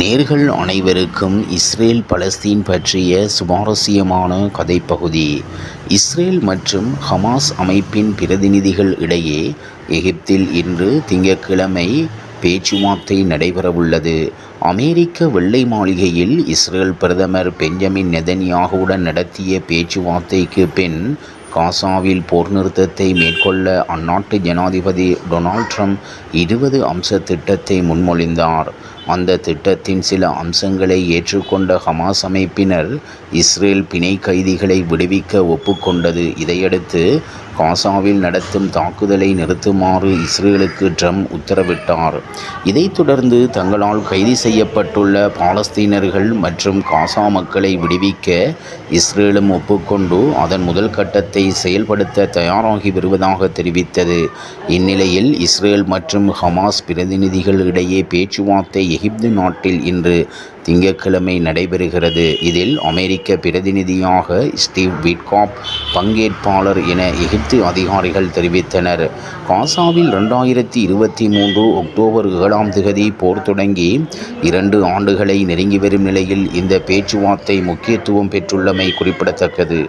நேர்கள் அனைவருக்கும் Israel Palestine பற்றிய சுவாரஸ்யமான கதைப்பகுதி. இஸ்ரேல் மற்றும் ஹமாஸ் அமைப்பின் பிரதிநிதிகள் இடையே எகிப்தில் இன்று திங்கட்கிழமை பேச்சுவார்த்தை நடைபெறவுள்ளது. அமெரிக்க வெள்ளை மாளிகையில் இஸ்ரேல் பிரதமர் பெஞ்சமின் நெதன்யாகுடன் நடத்திய பேச்சுவார்த்தைக்கு பின் காசாவில் போர் நிறுத்தத்தை மேற்கொள்ள அந்நாட்டு ஜனாதிபதி டொனால்ட் ட்ரம்ப் இருபது அம்ச திட்டத்தை முன்மொழிந்தார். அந்த திட்டத்தின் சில அம்சங்களை ஏற்றுக்கொண்ட ஹமாஸ் அமைப்பினர் இஸ்ரேல் பிணை கைதிகளை விடுவிக்க ஒப்புக்கொண்டது. இதையடுத்து காசாவில் நடத்தும் தாக்குதலை நிறுத்துமாறு இஸ்ரேலுக்கு ட்ரம்ப் உத்தரவிட்டார். இதைத் தொடர்ந்து தங்களால் கைது செய்யப்பட்டுள்ள பாலஸ்தீனர்கள் மற்றும் காசா மக்களை விடுவிக்க இஸ்ரேலும் ஒப்புக்கொண்டு அதன் முதல் கட்டத்தை செயல்படுத்த தயாராகி வருவதாக தெரிவித்தது. இந்நிலையில் இஸ்ரேல் மற்றும் ஹமாஸ் பிரதிநிதிகள் இடையே பேச்சுவார்த்தை எகிப்து நாட்டில் இன்று திங்கட்கிழமை நடைபெறுகிறது. இதில் அமெரிக்க பிரதிநிதியாக ஸ்டீவ் விட்காப் பங்கேற்பாளர் என எகிப்து அதிகாரிகள் தெரிவித்தனர். காசாவில் ரெண்டாயிரத்தி இருபத்தி மூன்று அக்டோபர் ஏழாம் திகதி போர் தொடங்கி இரண்டு ஆண்டுகளை நெருங்கி வரும் நிலையில் இந்த பேச்சுவார்த்தை முக்கியத்துவம் பெற்றுள்ளமை குறிப்பிடத்தக்கது.